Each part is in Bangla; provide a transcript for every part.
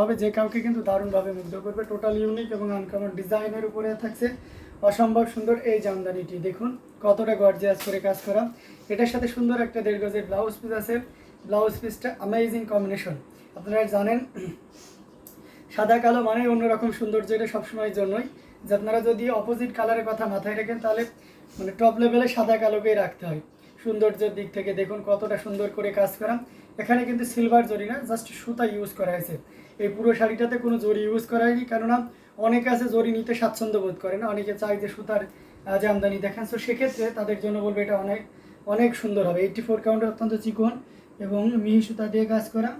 হবে যে কাউকে কিন্তু দারুণভাবে মুগ্ধ করবে। টোটাল ইউনিক এবং আনকমন ডিজাইনের উপরে থাকছে অসম্ভব সুন্দর এই জামদানিটি। দেখুন, কতটা গর্জিয়াস করে কাজ করা। এটার সাথে সুন্দর একটা দেড় গজের ব্লাউজ পিস আছে। ব্লাউজ পিসটা অ্যামেজিং কম্বিনেশন আপনারা জানেন, সাদা কালো মানে অন্যরকম সৌন্দর্য এটা সবসময়ের জন্যই। যে আপনারা যদি অপোজিট কালারের কথা মাথায় রাখেন, তাহলে মানে টপ লেভেলে সাদা কালোকেই রাখতে হয়। সৌন্দর্যের দিক থেকে দেখুন কতটা সুন্দর করে কাজ করা। এখানে কিন্তু সিলভার জরি না জাস্ট সুতা ইউজ করা হয়েছে। এই পুরো শাড়িটাতে কোনো জরি ইউজ করা হয়নি, কেননা অনেকে আছে জরি নিতে স্বাচ্ছন্দ্য বোধ করে না, অনেকে চায় যে সুতার যে আমদানি দেখেন। সো সেক্ষেত্রে তাদের জন্য বলব এটা অনেক অনেক সুন্দর হবে। এইটটি ফোর কাউন্টার অত্যন্ত চিকন এবং মিহি সুতা দিয়ে কাজ করা।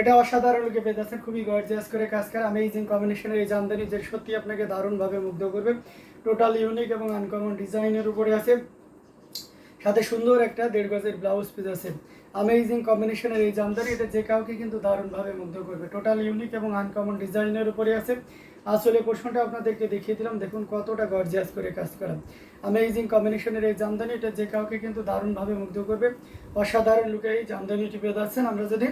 এটা অসাধারণ লোকে পেয়ে যাচ্ছেন খুবই গর্জিয়াস করে কাজ করে অ্যামেজিং কম্বিনেশনের এই জামদানি যে সত্যি আপনাকে দারুণভাবে মুগ্ধ করবে। টোটাল ইউনিক এবং আনকমন ডিজাইনের উপরে আছে। সাথে সুন্দর একটা দেড় গজের ব্লাউজ পিস আছে। অ্যামেজিং কম্বিনেশনের এই জামদানি, এটা যে কাউকে কিন্তু দারুণভাবে মুগ্ধ করবে। টোটাল ইউনিক এবং আনকমন ডিজাইনের উপরে আছে। আসলে পোর্শনটা আপনাদেরকে দেখিয়ে দিলাম, দেখুন কতটা গর্জিয়াস করে কাজ করা। অ্যামেজিং কম্বিনেশনের এই জামদানি, এটা যে কাউকে কিন্তু দারুণভাবে মুগ্ধ করবে। অসাধারণ লুকে এই জামদানিটি পেয়ে যাচ্ছেন। আমরা যদি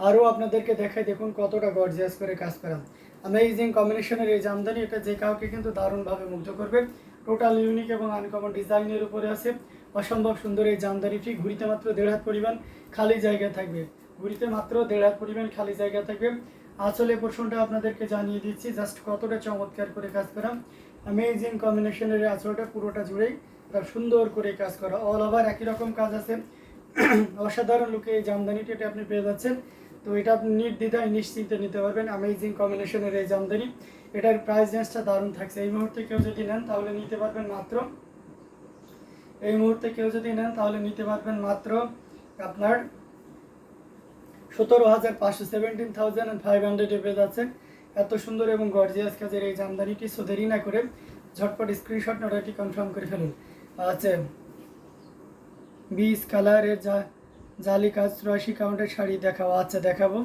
আরও আপনাদেরকে দেখাই, দেখুন কতটা গর্জিয়াস করে কাজ করা। অ্যামেজিং কম্বিনেশনের এই জামদানি, এটা যে কাউকে কিন্তু দারুণভাবে মুগ্ধ করবে। টোটাল ইউনিক এবং আনকমন ডিজাইনের উপরে আছে। অসম্ভব সুন্দর এই জামদানিটি, ঘুরিতে মাত্র দেড় হাত পরিমাণ খালি জায়গা থাকবে। ঘুরিতে মাত্র দেড় হাত পরিমাণ খালি জায়গা থাকবে। আসলে পোর্শনটা আপনাদেরকে জানিয়ে দিচ্ছি জাস্ট কতটা চমৎকার করে কাজ করা। অ্যামেজিং কম্বিনেশনের আঁচলটা পুরোটা জুড়েই তার সুন্দর করে কাজ করা। অল ওভার একই রকম কাজ আছে। অসাধারণ লুকে এই জামদানিটি এটা আপনি পেয়ে যাচ্ছেন। তো এটা আপনি নির্দ্বিধায় নিশ্চিন্তে নিতে পারবেন। অ্যামেজিং কম্বিনেশনের এই জামদানি। এটার প্রাইস রেঞ্জটা দারুণ থাকছে। এই মুহূর্তে কেউ যদি নেন, তাহলে নিতে পারবেন মাত্র এই মুহূর্তে কেউ যদি নেন, তাহলে নিতে পারবেন মাত্র আপনার সতেরো হাজার পাঁচশো সেভেন্টিন থাউজেন্ড ফাইভ হান্ড্রেডে পেয়ে যাচ্ছে এত সুন্দর এবং গর্জিয়াস কাজের এই জামদানিটি সো দেরি না করে ঝটপট স্ক্রিনশট অর্ডারটি কনফার্ম করে ফেলুন। আচ্ছা বিশ কালারের যা জালি কাজ চুরাশি কাউন্টের শাড়ি দেখাবো আচ্ছা দেখাবো।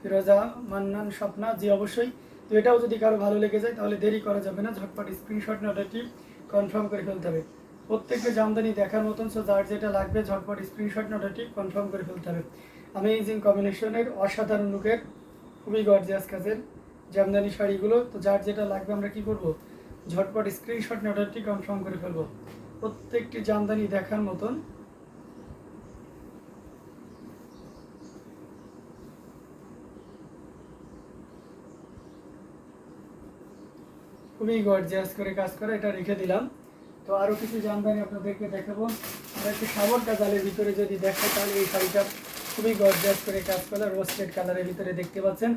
ফিরোজা, মান্নান, স্বপ্না, জি অবশ্যই। তো এটাও যদি কারও ভালো লেগে যায়, তাহলে দেরি করা যাবে না। ঝটপট স্ক্রিনশট না অর্ডারটি কনফার্ম করে ফেলতে হবে। প্রত্যেকটা জামদানি দেখার মতন সো যার যেটা লাগবে, ঝটপট স্ক্রিনশট না অর্ডারটি কনফার্ম করে ফেলতে হবে। অ্যামেজিং কম্বিনেশনের অসাধারণ লুকের, খুবই গর্জিয়াস কাজের জামদানি শাড়িগুলো। তো যার যেটা লাগবে আমরা কি করব? ঝটপট স্ক্রিনশট অর্ডারটি কনফার্ম করে ফেলব। প্রত্যেকটি জামদানি দেখার মতন খুবই গর্জিয়াস করে কাজ করা, এটা রেখে দিলাম। তো আরও কিছু জামদানি আপনাদেরকে দেখাবো। আর একটু সাবর কাজালের ভিতরে যদি দেখায় তাহলে এই শাড়িটা খুবই গর্জিয়াস করে কাজ করা রোস্টেড কালারের ভিতরে দেখতে পাচ্ছেন।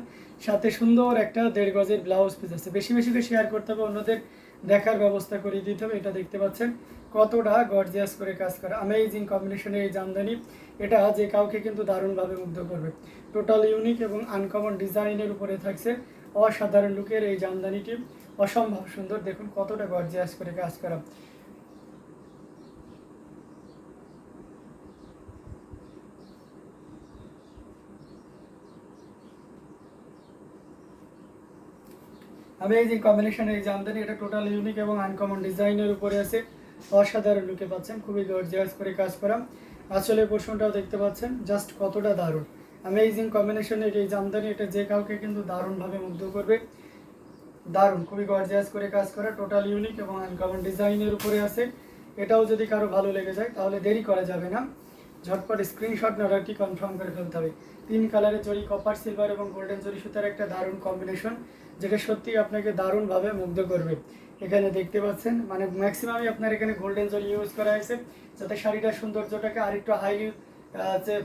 সাথে সুন্দর একটা দেড় গজের ব্লাউজ পিস আছে। বেশি বেশি করে শেয়ার করতে হবে, অন্যদের দেখার ব্যবস্থা করে দিতে হবে, এটা দেখতে পাচ্ছেন। কতটা গর্জিয়াস করে কাজ করা। অ্যামেজিং কম্বিনেশনের এই জামদানি। এটা যে কাউকে কিন্তু দারুণভাবে মুগ্ধ করবে। টোটাল ইউনিক এবং আনকমন ডিজাইনের উপরে থাকছে। অসাধারণ লুকের এই জামদানিটি। অসম্ভব সুন্দর। দেখুন কতটা গর্জিয়াস করে কাজ করা। আমি এই যে কম্বিনেশনের এই জামদানি, এটা টোটাল ইউনিক এবং আনকমন ডিজাইনের উপরে আছে। অসাধারণ লুকে পাচ্ছেন, খুবই গর্জিয়াস করে কাজ করা। আসলে পোর্শনটাও দেখতে পাচ্ছেন জাস্ট কতটা দারুণ। অ্যামেজিং কম্বিনেশনের এই জামদানি, এটা যে কাউকে কিন্তু দারুণভাবে মুগ্ধ করবে। দারুণ, খুবই গর্জিয়াস করে কাজ করা টোটাল ইউনিক এবং আনকমন ডিজাইনের উপরে আছে। এটাও যদি কারও ভালো লেগে যায়, তাহলে দেরি করা যাবে না। ঝটপট স্ক্রিনশট অর্ডারটি কনফার্ম করে ফেলতে হবে। তিন কালারের জরি কপার সিলভার এবং গোল্ডেন জরি সুতার একটা দারুণ কম্বিনেশন যেটা সত্যি আপনাকে দারুণভাবে মুগ্ধ করবে। এখানে দেখতে পাচ্ছেন মানে ম্যাক্সিমামই আপনার এখানে গোল্ডেন জরি ইউজ করা হয়েছে, যাতে শাড়িটার সৌন্দর্যটাকে আরেকটু হাইলি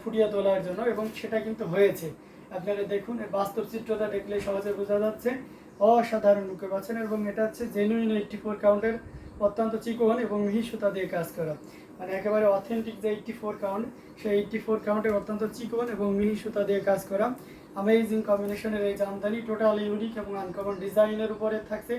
ফুটিয়ে তোলার জন্য, এবং সেটা কিন্তু হয়েছে। আপনারা দেখুন বাস্তব চিত্রটা দেখলে সহজে বোঝা যাচ্ছে অসাধারণ লুকে পাচ্ছেন এবং এটা হচ্ছে জেনুইন এইটটি ফোর কাউন্টের অত্যন্ত চিকন এবং মিহি সুতা দিয়ে কাজ করা। মানে একেবারে অথেন্টিক যে এইটটি ফোর কাউন্ট সেই এইটটি ফোর কাউন্টের অত্যন্ত চিকন এবং মিহি সুতা দিয়ে কাজ করা। অ্যামেজিং কম্বিনেশনের এই জামদানি টোটাল ইউনিক এবং আনকমন ডিজাইনের উপরে থাকছে।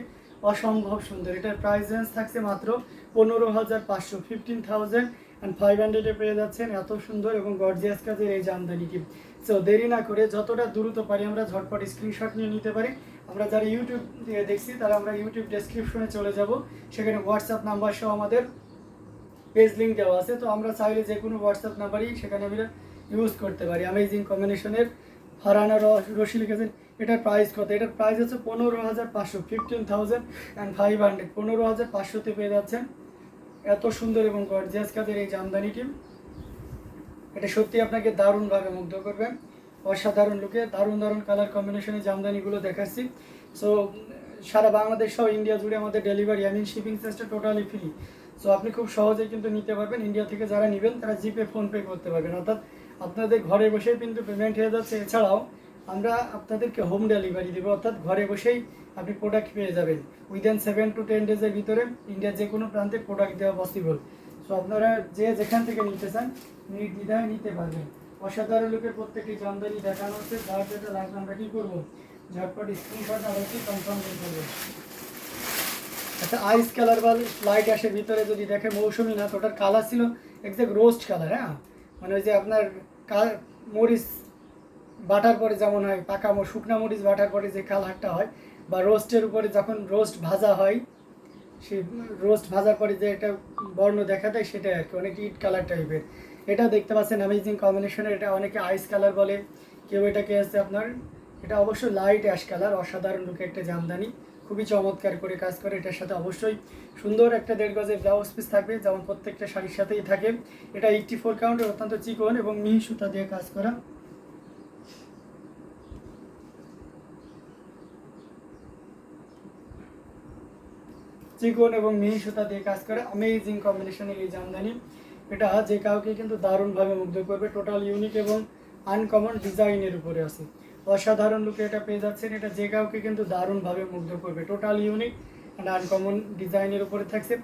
অসম্ভব সুন্দর। এটার প্রাইস রেঞ্জ থাকছে মাত্র পনেরো হাজার পাঁচশো ফিফটিন থাউজেন্ড অ্যান্ড ফাইভ হান্ড্রেডে পেয়ে যাচ্ছেন। এত সুন্দর এবং গর্জিয়াস কাজের এই জামদানিটি। সো দেরি না করে যতটা দ্রুত পারি আমরা ঝটপট স্ক্রিনশট নিয়ে নিতে পারি। আমরা যারা ইউটিউব দেখছি, তারা আমরা ইউটিউব ডেসক্রিপশনে চলে যাব। সেখানে হোয়াটসঅ্যাপ নাম্বার সহ আমাদের পেজ লিঙ্ক দেওয়া আছে। তো আমরা চাইলে যে কোনো হোয়াটসঅ্যাপ নাম্বারই সেখানে আমরা ইউজ করতে পারি। অ্যামেজিং কম্বিনেশনের ফারানা র- রশি লিখেছেন, এটার প্রাইস কত? এটার প্রাইস হচ্ছে পনেরো হাজার পাঁচশো fifteen thousand and five hundred পনেরো হাজার পাঁচশোতে পেয়ে যাচ্ছেন। এত সুন্দর এবং গর্জিয়াস কাজের এই জামদানিটি এটা সত্যি আপনাকে দারুণভাবে মুগ্ধ করবে অসাধারণ লুকে দারুণ দারুণ কালার কম্বিনেশনে জামদানিগুলো দেখাচ্ছি। সো সারা বাংলাদেশ সহ ইন্ডিয়া জুড়ে আমাদের ডেলিভারি আই মিন শিপিং চার্জটা টোটালি ফ্রি সো আপনি খুব সহজেই কিন্তু নিতে পারবেন। ইন্ডিয়া থেকে যারা নেবেন, তারা জিপে ফোনপে করতে পারবেন। অর্থাৎ আপনাদের ঘরে বসেই কিন্তু পেমেন্ট হয়ে যাচ্ছে। এছাড়াও আমরা আপনাদেরকে হোম ডেলিভারি দেবো। অর্থাৎ ঘরে বসেই আপনি প্রোডাক্ট পেয়ে যাবেন। উইদিন সেভেন টু টেন ডেজের ভিতরে ইন্ডিয়ার যে কোনো প্রান্তে প্রোডাক্ট দেওয়া পসিবল সো আপনারা যে যেখান থেকে নিতে চান, নির্দ্বিধায় নিতে পারবেন। অসাধারণ লোকের প্রত্যেকটি জামদানি দেখানো হচ্ছে। যার যেটা লাগবে আমরা কী করব? ঝটপট স্ক্রিনশট আবার কি কনফার্ম করে করব আচ্ছা আইস কালার বা লাইট আসে ভিতরে যদি দেখে মৌসুমি না, তো ওটার কালার ছিল এক্সাক্ট রোস্ট কালার হ্যাঁ? মানে ওই যে আপনার মরিচ বাটার পরে যেমন হয়, পাকা শুকনা মরিচ বাটার পরে যে কালারটা হয়, বা রোস্টের উপরে যখন রোস্ট ভাজা হয়, সেই রোস্ট ভাজার পরে যে একটা বর্ণ দেখা দেয়, সেটাই আর কি। অনেক ইট কালার টাইপের এটা দেখতে পাচ্ছেন অ্যামেজিং কম্বিনেশনের এটা অনেকে আইস কালার বলে, কেউ এটাকে আছে আপনার, এটা অবশ্য লাইট অ্যাশ কালার অসাধারণ লুকে একটা জামদানি, খুবই চমৎকার করে কাজ করে, এটার সাথে অবশ্যই সুন্দর একটা দেড় গজের ব্লাউজ পিস থাকবে, যেমন প্রত্যেকটা শাড়ির সাথেই থাকে। এটা এইটটি ফোর কাউন্টের অত্যন্ত চিকন এবং মিহি সুতা দিয়ে কাজ করা। চিকন এবং মিহি সুতা দিয়ে কাজ করে অ্যামেজিং কম্বিনেশনের এই জামদানি। এটা যে কাউকে কিন্তু দারুণভাবে মুগ্ধ করবে। টোটাল ইউনিক এবং আনকমন ডিজাইনের উপরে আছে। অসাধারণ লুকে এটা পেয়ে যাচ্ছেন। এটা যে কাউকে কিন্তু দারুণভাবে মুগ্ধ করবে। টোটাল ইউনিক অ্যান্ড আনকমন ডিজাইনের উপরে থাকছে।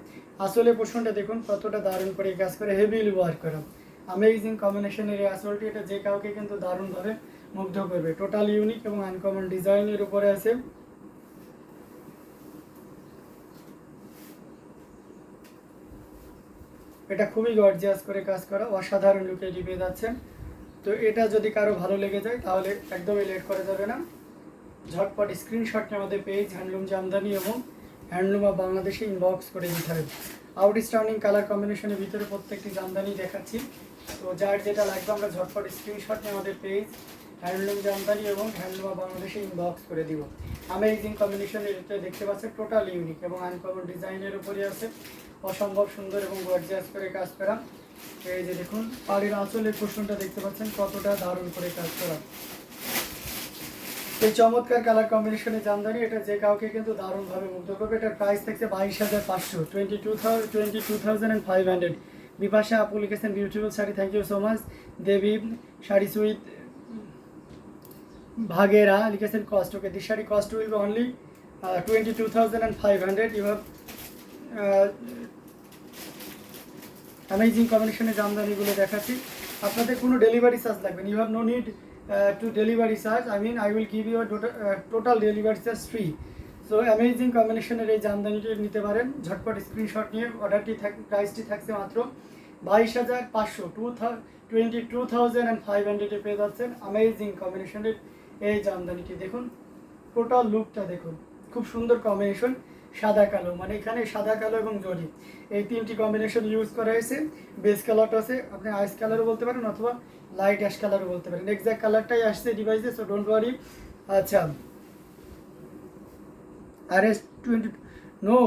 আসলে পোষণটা দেখুন, কতটা দারুণ করে কাজ করে। হেভিলি ওয়ার্ক করা। অ্যামেজিং কম্বিনেশনের এই আসলটি, এটা যে কাউকে কিন্তু দারুণভাবে মুগ্ধ করবে। টোটাল ইউনিক এবং আনকমন ডিজাইনের উপরে আছে। এটা খুবই গর্জিয়াস করে কাজ করা, অসাধারণ লুকে ডিপে যাচ্ছে তো এটা যদি কারও ভালো লেগে যায়, তাহলে একদমই লেট করা যাবে না। ঝটপট স্ক্রিনশট আমাদের পেজ হ্যান্ডলুম জামদানি এবং হ্যান্ডলুম অফ বাংলাদেশে ইনবক্স করে দিতে হবে। আউটস্ট্যান্ডিং কালার কম্বিনেশনের ভিতরে প্রত্যেকটি জামদানি দেখাচ্ছি। তো যার যেটা লাগবে, আমরা ঝটপট স্ক্রিনশট নিয়ে আমাদের পেজ হ্যান্ডলুম জামদানি এবং হ্যান্ডলুম বাংলাদেশে ইনবক্স করে দিব। আমেজিং কম্বিনেশনের দেখতে পাচ্ছি টোটাল ইউনিক এবং আনকমন ডিজাইনের উপরে আছে। অসম্ভব সুন্দর এবং গর্জিয়াস করে কাজ করা। এই যে দেখুন পাড়ির আঁচলের পোষণটা দেখতে পাচ্ছেন, কতটা দারুণ করে কাজ করা। এই চমৎকার কালার কম্বিনেশনে জামদানি, এটা যে কাউকে কিন্তু দারুণভাবে মুগ্ধ করবে। এটার প্রাইস থাকছে বাইশ হাজার পাঁচশো। Twenty two thousand twenty two thousand and five hundred Bipasha আপু লিখেছেন beautiful sari thank you so much Debi, sari সুইথ ভাগেরা লিখেছেন cost okay this sari cost will only twenty two thousand and five hundred you have amazing কম্বিনেশনের জামদানিগুলো দেখাচ্ছি। আপনাদের কোনো ডেলিভারি চার্জ লাগবে you have no need to delivery charge I mean I will give you total delivery charge free so amazing কম্বিনেশনের এই জামদানিটি নিতে পারেন। ঝটপট স্ক্রিনশট নিয়ে অর্ডারটি থাক প্রাইসটি থাকছে মাত্র বাইশ হাজার পাঁচশো। Two twenty two thousand and five হান্ড্রেডে পেয়ে যাচ্ছেন অ্যামেজিং কম্বিনেশনের এই জামদানিটি। দেখুন টোটাল লুকটা দেখুন। খুব সুন্দর কম্বিনেশন সাদা কালো মানে এখানে সাদা কালো এবং জরি। এই তিনটি কম্বিনেশন ইউজ করা হয়েছে। বেস কালারটা আছে আপনি আইস কালারও বলতে পারেন অথবা লাইট অ্যাশ কালারও বলতে পারেন। এক্সাক্ট কালারটাই আসছে ডিভাইসে সো ডোন্ট ওয়ারি আচ্ছা R S twenty no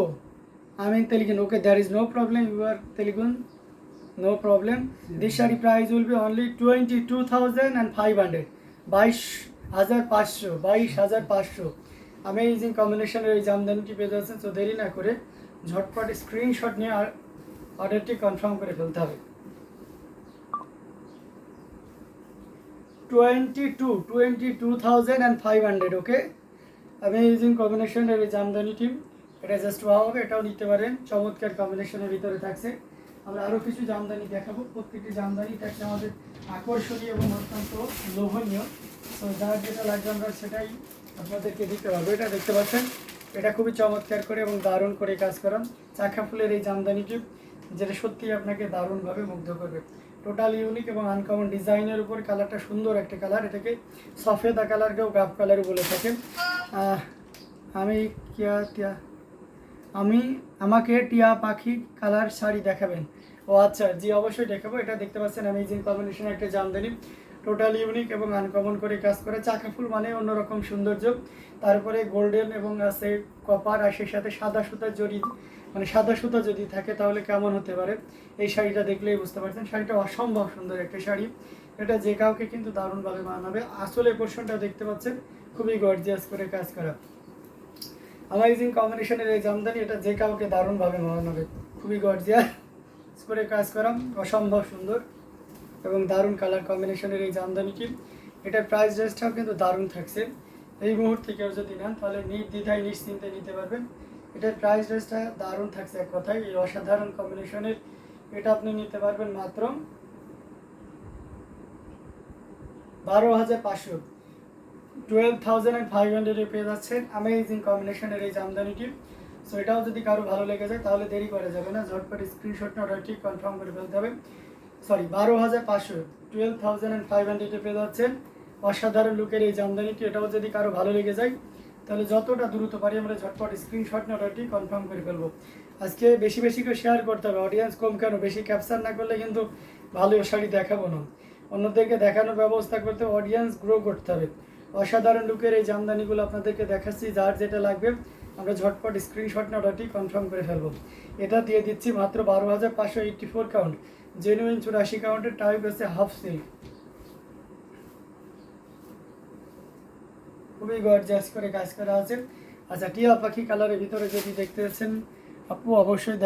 I mean তেলুগুন okay there is no problem you are তেলুগুন no problem this sari price will be only twenty two thousand and five hundred বাইশ হাজার পাঁচশো বাইশ হাজার পাঁচশো অ্যামেজিং কম্বিনেশনের এই জামদানিটি পেয়ে যাচ্ছেন তো দেরি না করে ঝটপট স্ক্রিনশট নিয়ে আর অর্ডারটি কনফার্ম করে ফেলতে হবে। Twenty two twenty two thousand and five hundred okay amazing কম্বিনেশনের এই জামদানিটি এটা জাস্ট ওয়া এটাও নিতে পারেন, চমৎকার কম্বিনেশনের ভিতরে থাকছে। আমরা আরও কিছু জামদানি দেখাবো, প্রত্যেকটি জামদানি থাকছে আমাদের আকর্ষণীয় এবং অত্যন্ত লোভনীয়। তো যার যেটা লাগবে আমরা সেটাই আপনাদেরকে দিতে পারব। এটা দেখতে পাচ্ছেন, এটা খুবই চমৎকার করে এবং দারুণ করে কাজ করা। চাকা ফুলের এই জামদানিটি যেটা সত্যিই আপনাকে দারুণভাবে মুগ্ধ করবে। টোটাল ইউনিক এবং আনকমন ডিজাইনের উপর কালারটা সুন্দর একটা কালার এটাকে সফেদা কালার কেউ গাব কালার বলে থাকেন আমি কিয়া টিয়া, আমি, আমাকে টিয়া পাখি কালার শাড়ি দেখাবেন। ও আচ্ছা জি, অবশ্যই দেখাবো। এটা দেখতে পাচ্ছেন অ্যামেজিং কম্বিনেশন একটা জামদানি। টোটাল ইউনিক এবং আনকমন করে কাজ করে। চাকা ফুল মানে অন্যরকম সৌন্দর্য। তারপরে গোল্ডেন এবং আছে কপার আর সেই সাথে সাদা সুতা জড়ি মানে সাদা সুতা যদি থাকে তাহলে কেমন হতে পারে? এই শাড়িটা দেখলেই বুঝতে পারছেন। শাড়িটা অসম্ভব সুন্দর একটা শাড়ি। এটা যে কাউকে কিন্তু দারুণভাবে মানাবে। আসলে পোর্শনটা দেখতে পাচ্ছেন, খুবই গর্জিয়াস করে কাজ করা। অ্যামাইজিং কম্বিনেশনের এই জামদানি এটা যে কাউকে দারুণভাবে মানাবে। খুবই গর্জিয়াস করে কাজ করা। অসম্ভব সুন্দর। এবং দারুণ কালার কম্বিনেশনের এই জামদানিটি এটার প্রাইস রেঞ্জটাও কিন্তু দারুণ থাকছে। এই মুহূর্তে কেউ যদি নেন, তাহলে নির্দ্বিধায়, নিশ্চিন্তে নিতে পারবেন। এটার প্রাইস রেঞ্জটা দারুণ থাকছে এক কথায়। এই অসাধারণ কম্বিনেশনের এটা আপনি নিতে পারবেন মাত্র বারো হাজার পাঁচশো। টুয়েলভ থাউজেন্ড অ্যান্ড ফাইভ হান্ড্রেডে পেয়ে যাচ্ছেন অ্যামেজিং কম্বিনেশনের এই জামদানিটি সো এটাও যদি কারও ভালো লেগে যায়, তাহলে দেরি করা যাবে না। ঝটপট স্ক্রিনশট না অর্ডারটি কনফার্ম করে ফেলতে হবে। সরি বারো হাজার পাঁচশো। টুয়েলভ থাউজেন্ড ফাইভ হান্ড্রেডে পেয়ে যাচ্ছেন। অসাধারণ লুকের এই জামদানিটি, এটাও যদি কারও ভালো লেগে যায়, তাহলে যতটা দ্রুত পারি আমরা ঝটপট স্ক্রিনশট অর্ডারটি কনফার্ম করে ফেলব। আজকে বেশি বেশি করে শেয়ার করতে হবে অডিয়েন্স কম কেন? বেশি ক্যাপচার না করলে কিন্তু ভালো শাড়ি দেখাবো না। অন্যদেরকে দেখানোর ব্যবস্থা করতে অডিয়েন্স গ্রো করতে হবে। অসাধারণ লুকের এই জামদানিগুলো আপনাদেরকে দেখাচ্ছি, যার যেটা লাগবে, আমরা ঝটপট স্ক্রিনশট অর্ডারটি কনফার্ম করে ফেলব। এটা দিয়ে দিচ্ছি মাত্র বারো হাজার পাঁচশো এইট্টি ফোর কাউন্ট জেনুইন চুরাশি কাউন্টের টাইপ আছে হাফ সিল্ক খুবই গর্জাস করে কাজ করা আছে। আচ্ছা টিয়া পাখি কালারের ভিতরে যদি দেখতে পাচ্ছেন আপু অবশ্যই